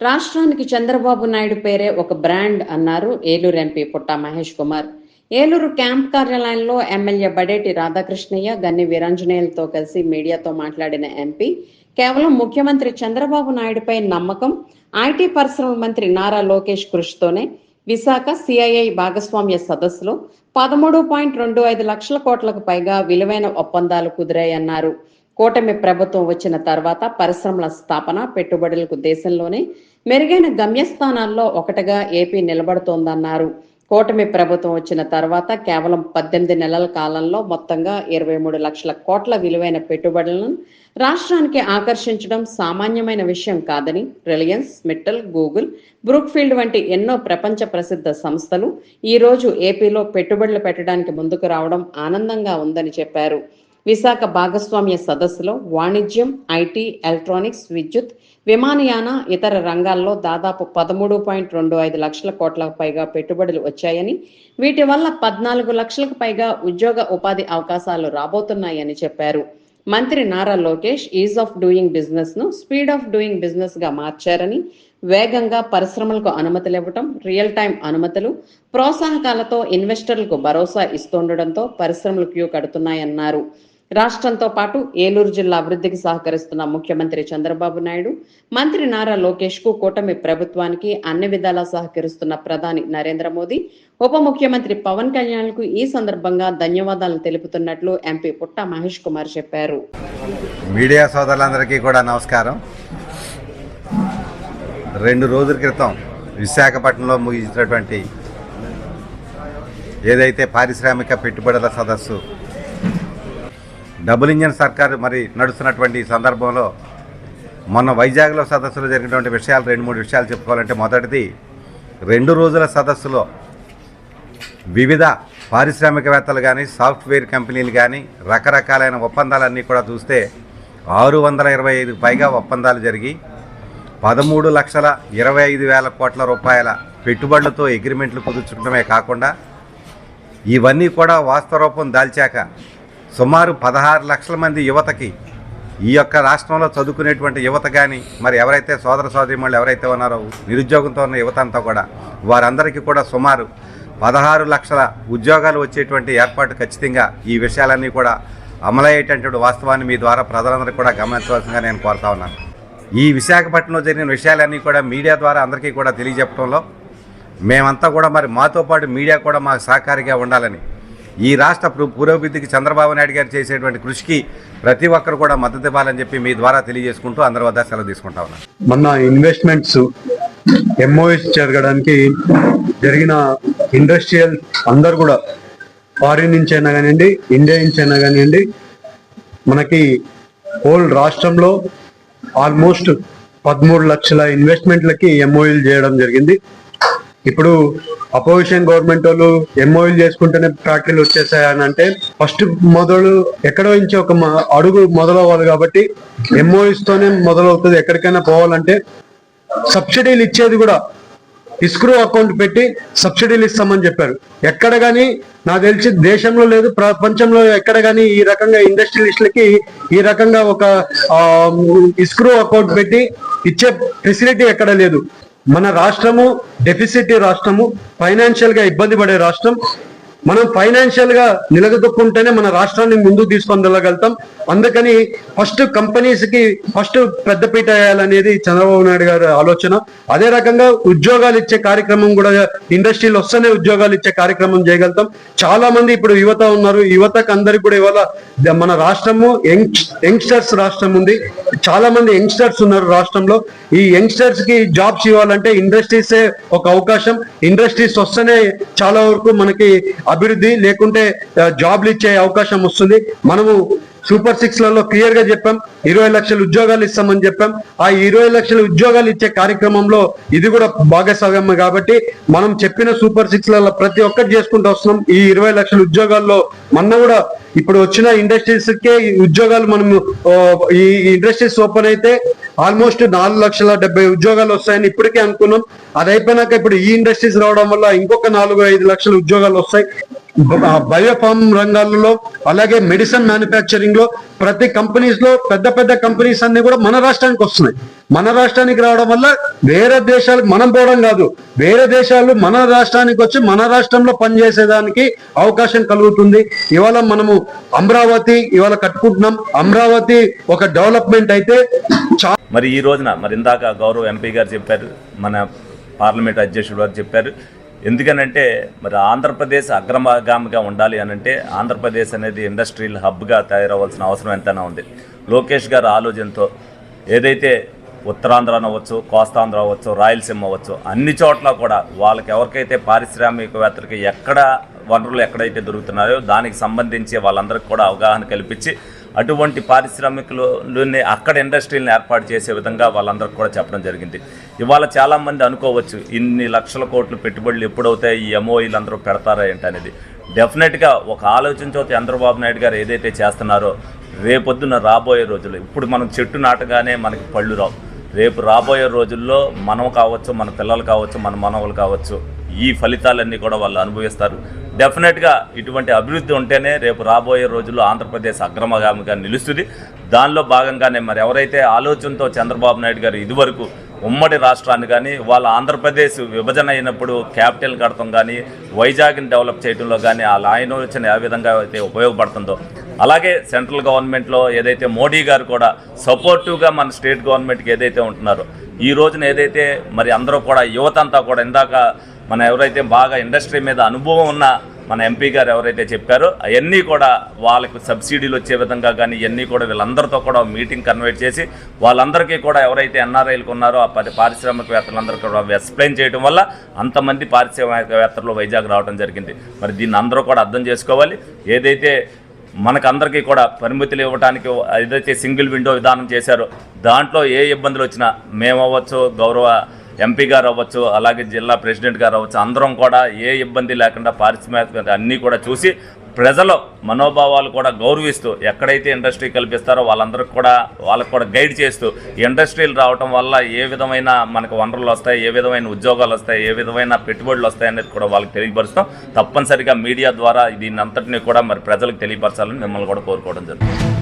రాష్ట్రానికి చంద్రబాబు నాయుడు పేరే ఒక బ్రాండ్ అన్నారు ఏలూరు ఎంపీ పుట్టా మహేష్ కుమార్. ఏలూరు క్యాంప్ కార్యాలయంలో ఎమ్మెల్యే బడేటి రాధాకృష్ణయ్య గన్ని వీరాంజనేయులతో కలిసి మీడియాతో మాట్లాడిన ఎంపీ కేవలం ముఖ్యమంత్రి చంద్రబాబు నాయుడుపై నమ్మకం ఐటీ పరిశ్రమ మంత్రి నారా లోకేష్ కృషితోనే విశాఖ సిఐఐ భాగస్వామ్య సదస్సులో పదమూడు పాయింట్ రెండు ఐదు లక్షల కోట్లకు పైగా విలువైన ఒప్పందాలు కుదిరాయన్నారు. కూటమి ప్రభుత్వం వచ్చిన తర్వాత పరిశ్రమల స్థాపన పెట్టుబడులకు దేశంలోనే మెరుగైన గమ్యస్థానాల్లో ఒకటిగా ఏపీ నిలబడుతోందన్నారు. కూటమి ప్రభుత్వం వచ్చిన తర్వాత కేవలం పద్దెనిమిది నెలల కాలంలో మొత్తంగా ఇరవై మూడు లక్షల కోట్ల విలువైన పెట్టుబడులను రాష్ట్రానికి ఆకర్షించడం సామాన్యమైన విషయం కాదని రిలయన్స్ మిట్టల్ గూగుల్ బ్రూక్ఫీల్డ్ వంటి ఎన్నో ప్రపంచ ప్రసిద్ధ సంస్థలు ఈ రోజు ఏపీలో పెట్టుబడులు పెట్టడానికి ముందుకు రావడం ఆనందంగా ఉందని చెప్పారు. విశాఖ భాగస్వామ్య సదస్సులో వాణిజ్యం ఐటీ ఎలక్ట్రానిక్స్ విద్యుత్ విమానయాన ఇతర రంగాల్లో దాదాపు పదమూడు పాయింట్ రెండు ఐదు లక్షల కోట్లకు పైగా పెట్టుబడులు వచ్చాయని వీటి వల్ల పద్నాలుగు లక్షలకు పైగా ఉద్యోగ ఉపాధి అవకాశాలు రాబోతున్నాయని చెప్పారు. మంత్రి Nara Lokesh ease of doing బిజినెస్ను స్పీడ్ ఆఫ్ డూయింగ్ బిజినెస్గా మార్చారని వేగంగా పరిశ్రమలకు అనుమతులు ఇవ్వటం రియల్ టైం అనుమతులు ప్రోత్సాహకాలతో ఇన్వెస్టర్లకు భరోసా ఇస్తుండటంతో పరిశ్రమలు క్యూ కడుతున్నాయన్నారు. రాష్ట్రంతో పాటు ఏలూరు జిల్లా అభివృద్ధికి సహకరిస్తున్న ముఖ్యమంత్రి చంద్రబాబు నాయుడు మంత్రి నారా లోకేష్కు కూటమి ప్రభుత్వానికి అన్ని విధాలా సహకరిస్తున్న ప్రధాని నరేంద్ర మోదీ ఉప ముఖ్యమంత్రి పవన్ కళ్యాణ్కు ఈ సందర్భంగా ధన్యవాదాలు తెలుపుతున్నట్లు ఎంపీ పుట్ట మహేష్ కుమార్ చెప్పారు. మీడియా సోదరులందరికీ కూడా నమస్కారం. రెండు రోజుల క్రితం విశాఖపట్నంలో ముగించినటువంటి ఏదైతే పారిశ్రామిక పెట్టుబడుల సదస్సు డబుల్ ఇంజన్ సర్కార్ మరి నడుస్తున్నటువంటి సందర్భంలో మొన్న వైజాగ్లో సదస్సులో జరిగినటువంటి విషయాలు రెండు మూడు విషయాలు చెప్పుకోవాలంటే మొదటిది రెండు రోజుల సదస్సులో వివిధ పారిశ్రామికవేత్తలు కానీ సాఫ్ట్వేర్ కంపెనీలు కానీ రకరకాలైన ఒప్పందాలన్నీ కూడా చూస్తే ఆరు వందల ఇరవై ఐదు పైగా ఒప్పందాలు జరిగి పదమూడు లక్షల ఇరవై ఐదు వేల కోట్ల రూపాయల పెట్టుబడులతో అగ్రిమెంట్లు కుదుర్చుకోవడమే కాకుండా ఇవన్నీ కూడా వాస్తవ రూపం దాల్చాక సుమారు పదహారు లక్షల మంది యువతకి ఈ యొక్క రాష్ట్రంలో చదువుకునేటువంటి యువత కానీ మరి ఎవరైతే సోదర సోదరిమణులు ఎవరైతే ఉన్నారో నిరుద్యోగంతో ఉన్న యువత అంతా కూడా వారందరికీ కూడా సుమారు పదహారు లక్షల ఉద్యోగాలు వచ్చేటువంటి ఏర్పాటు ఖచ్చితంగా ఈ విషయాలన్నీ కూడా అమలయ్యేటటువంటి వాస్తవాన్ని మీ ద్వారా ప్రజలందరూ కూడా గమనించవలసిందిగా నేను కోరుతా ఉన్నాను. ఈ విశాఖపట్నంలో జరిగిన విషయాలన్నీ కూడా మీడియా ద్వారా అందరికీ కూడా తెలియజెప్పడంలో మేమంతా కూడా మరి మాతో పాటు మీడియా కూడా మాకు సహకారిగా ఉండాలని ఈ రాష్ట్ర పురోభివృద్ధికి చంద్రబాబు నాయుడు గారు చేసేటువంటి కృషికి ప్రతి ఒక్కరు కూడా మద్దతు ఇవ్వాలని చెప్పి మీ ద్వారా తెలియజేసుకుంటూ అందరి వద్ద సెలవు తీసుకుంటా ఉన్నాను. మొన్న ఇన్వెస్ట్మెంట్స్ ఎంఓఎస్ జరగడానికి జరిగిన ఇండస్ట్రియల్ అందరు కూడా ఫారిన్ నుంచి అయినా కానివ్వండి ఇండియా నుంచి అయినా కానివ్వండి మనకి హోల్ రాష్ట్రంలో ఆల్మోస్ట్ పదమూడు లక్షల ఇన్వెస్ట్మెంట్లకి ఎంఓఎల్ చేయడం జరిగింది. ఇప్పుడు అపోజిషన్ గవర్నమెంట్ వాళ్ళు ఎంఓఎల్ చేసుకుంటేనే ఫ్యాక్టరీలు అని అంటే ఫస్ట్ మొదలు ఎక్కడో నుంచి ఒక అడుగు మొదలవ్వాలి కాబట్టి ఎంఓఎస్ తోనే మొదలవుతుంది. ఎక్కడికైనా పోవాలంటే సబ్సిడీలు ఇచ్చేది కూడా ఇస్క్రూ అకౌంట్ పెట్టి సబ్సిడీలు ఇస్తామని చెప్పారు. ఎక్కడ కానీ నాకు తెలిసి దేశంలో లేదు ప్రపంచంలో ఎక్కడ కానీ ఈ రకంగా ఇండస్ట్రియలిస్టులకి ఈ రకంగా ఒక ఇస్క్రూ అకౌంట్ పెట్టి ఇచ్చే ఫెసిలిటీ ఎక్కడ లేదు. మన రాష్ట్రము డెఫిసిట్ రాష్ట్రము ఫైనాన్షియల్గా ఇబ్బంది పడే రాష్ట్రం. మనం ఫైనాన్షియల్గా నిలదొక్కుంటేనే మన రాష్ట్రాన్ని ముందుకు తీసుకొని వెళ్ళగలుగుతాం. అందుకని ఫస్ట్ కంపెనీస్కి ఫస్ట్ పెద్దపీట వేయాలనేది చంద్రబాబు నాయుడు గారి ఆలోచన. అదే రకంగా ఉద్యోగాలు ఇచ్చే కార్యక్రమం కూడా ఇండస్ట్రీలు వస్తేనే ఉద్యోగాలు ఇచ్చే కార్యక్రమం చేయగలుగుతాం. చాలా మంది ఇప్పుడు యువత ఉన్నారు. యువతకు అందరికి కూడా ఇవాళ మన రాష్ట్రము యంగ్ యంగ్స్టర్స్ రాష్ట్రం ఉంది. చాలా మంది యంగ్స్టర్స్ ఉన్నారు రాష్ట్రంలో. ఈ యంగ్స్టర్స్కి జాబ్స్ ఇవ్వాలంటే ఇండస్ట్రీస్ ఒక అవకాశం. ఇండస్ట్రీస్ వస్తేనే చాలా వరకు మనకి అభివృద్ధి లేకుంటే జాబ్లు ఇచ్చే అవకాశం వస్తుంది. మనము సూపర్ సిక్స్లలో క్లియర్గా చెప్పాం ఇరవై లక్షల ఉద్యోగాలు ఇస్తామని చెప్పాం. ఆ ఇరవై లక్షల ఉద్యోగాలు ఇచ్చే కార్యక్రమంలో ఇది కూడా భాగస్వామ్యం కాబట్టి మనం చెప్పిన సూపర్ సిక్స్లలో ప్రతి ఒక్కటి చేసుకుంటూ వస్తున్నాం. ఈ ఇరవై లక్షల ఉద్యోగాల్లో మొన్న కూడా ఇప్పుడు వచ్చిన ఇండస్ట్రీస్ కే ఉద్యోగాలు మనం ఈ ఇండస్ట్రీస్ ఓపెన్ అయితే ఆల్మోస్ట్ నాలుగు లక్షల డెబ్బై ఉద్యోగాలు వస్తాయని ఇప్పటికే అనుకున్నాం. అది అయిపోయినాక ఇప్పుడు ఈ ఇండస్ట్రీస్ రావడం వల్ల ఇంకొక నాలుగు ఐదు లక్షల ఉద్యోగాలు వస్తాయి. బయోఫార్మ్ రంగాల్లో అలాగే మెడిసిన్ మ్యానుఫ్యాక్చరింగ్లో ప్రతి కంపెనీస్లో పెద్ద పెద్ద కంపెనీస్ అన్ని కూడా మన రాష్ట్రానికి వస్తున్నాయి. మన రాష్ట్రానికి రావడం వల్ల వేరే దేశాలకు మనం పోవడం కాదు. వేరే దేశాలు మన రాష్ట్రానికి వచ్చి మన రాష్ట్రంలో పనిచేసేదానికి అవకాశం కలుగుతుంది. ఇవాళ మనము అమరావతి ఇవాళ కట్టుకుంటున్నాం. అమరావతి ఒక డెవలప్మెంట్ అయితే మరి ఈ రోజున మరి ఇందాక గౌరవ ఎంపీ గారు చెప్పారు మన పార్లమెంట్ అధ్యక్షుడు గారు చెప్పారు ఎందుకనంటే మరి ఆంధ్రప్రదేశ్ అగ్రగామిగా ఉండాలి అనంటే ఆంధ్రప్రదేశ్ అనేది ఇండస్ట్రియల్ హబ్గా తయారవ్వాల్సిన అవసరం ఎంతైనా ఉంది. లోకేష్ గారు ఆలోచనతో ఏదైతే ఉత్తరాంధ్ర అవ్వచ్చు కోస్తాంధ్ర అవ్వచ్చు రాయలసీమ అవ్వచ్చు అన్ని చోట్ల కూడా వాళ్ళకి ఎవరికైతే పారిశ్రామికవేత్తలకి ఎక్కడ వనరులు ఎక్కడైతే దొరుకుతున్నాయో దానికి సంబంధించి వాళ్ళందరికీ కూడా అవగాహన కల్పించి అటువంటి పారిశ్రామికలోనే అక్కడ ఇండస్ట్రీలను ఏర్పాటు చేసే విధంగా వాళ్ళందరికీ కూడా చెప్పడం జరిగింది. ఇవాళ చాలామంది అనుకోవచ్చు ఇన్ని లక్షల కోట్లు పెట్టుబడులు ఎప్పుడవుతాయి ఈ ఎంఓఈలు అందరూ పెడతారా ఏంటి అనేది డెఫినెట్గా ఒక ఆలోచనతో చంద్రబాబు నాయుడు గారు ఏదైతే చేస్తున్నారో రేపొద్దున రాబోయే రోజుల్లో ఇప్పుడు మనం చెట్టు నాటగానే మనకి పళ్ళు రావు. రేపు రాబోయే రోజుల్లో మనం కావచ్చు మన పిల్లలు కావచ్చు మన మనవలు కావచ్చు ఈ ఫలితాలన్నీ కూడా వాళ్ళు అనుభవిస్తారు. డెఫినెట్గా ఇటువంటి అభివృద్ధి ఉంటేనే రేపు రాబోయే రోజుల్లో ఆంధ్రప్రదేశ్ అగ్రమగామిగా నిలుస్తుంది. దానిలో భాగంగానే మరి ఎవరైతే ఆలోచనతో చంద్రబాబు నాయుడు గారు ఇదివరకు ఉమ్మడి రాష్ట్రాన్ని కానీ వాళ్ళ ఆంధ్రప్రదేశ్ విభజన అయినప్పుడు క్యాపిటల్ కడతాం కానీ వైజాగ్ని డెవలప్ చేయడంలో కానీ ఆ లాయనోచన ఏ విధంగా అయితే ఉపయోగపడుతుందో. అలాగే సెంట్రల్ గవర్నమెంట్లో ఏదైతే మోడీ గారు కూడా సపోర్టివ్గా మన స్టేట్ గవర్నమెంట్కి ఏదైతే ఉంటున్నారో ఈ రోజున ఏదైతే మరి అందరూ కూడా యువత అంతా కూడా ఇందాక మన ఎవరైతే బాగా ఇండస్ట్రీ మీద అనుభవం ఉన్న మన ఎంపీ గారు ఎవరైతే చెప్పారో అవన్నీ కూడా వాళ్ళకు సబ్సిడీలు వచ్చే విధంగా కానీ ఇవన్నీ కూడా వీళ్ళందరితో కూడా మీటింగ్ కన్వర్ట్ చేసి వాళ్ళందరికీ కూడా ఎవరైతే ఎన్ఆర్ఐలకు ఉన్నారో ఆ పది పారిశ్రామికవేత్తలందరూ కూడా ఎక్స్ప్లెయిన్ చేయడం వల్ల అంతమంది పారిశ్రామికవేత్తలు వైజాగ్ రావడం జరిగింది. మరి దీన్ని అందరూ కూడా అర్థం చేసుకోవాలి. ఏదైతే మనకందరికీ కూడా పరిమితులు ఇవ్వడానికి ఏదైతే సింగిల్ విండో విధానం చేశారో దాంట్లో ఏ ఇబ్బందులు వచ్చినా మేమవ్వచ్చు గౌరవ ఎంపీ గారు అవ్వచ్చు అలాగే జిల్లా ప్రెసిడెంట్ గారు అవ్వచ్చు అందరం కూడా ఏ ఇబ్బంది లేకుండా పారిశ్రామిక అన్నీ కూడా చూసి ప్రజల మనోభావాలు కూడా గౌరవిస్తూ ఎక్కడైతే ఇండస్ట్రీ కల్పిస్తారో వాళ్ళందరికీ కూడా వాళ్ళకు కూడా గైడ్ చేస్తూ ఇండస్ట్రీలు రావటం వల్ల ఏ విధమైన మనకు వనరులు వస్తాయి ఏ విధమైన ఉద్యోగాలు వస్తాయి ఏ విధమైన పెట్టుబడులు వస్తాయి అనేది కూడా వాళ్ళకి తెలియపరుస్తాం. తప్పనిసరిగా మీడియా ద్వారా దీన్ని అంతటినీ కూడా మరి ప్రజలకు తెలియపరచాలని మిమ్మల్ని కూడా కోరుకోవడం జరుగుతుంది.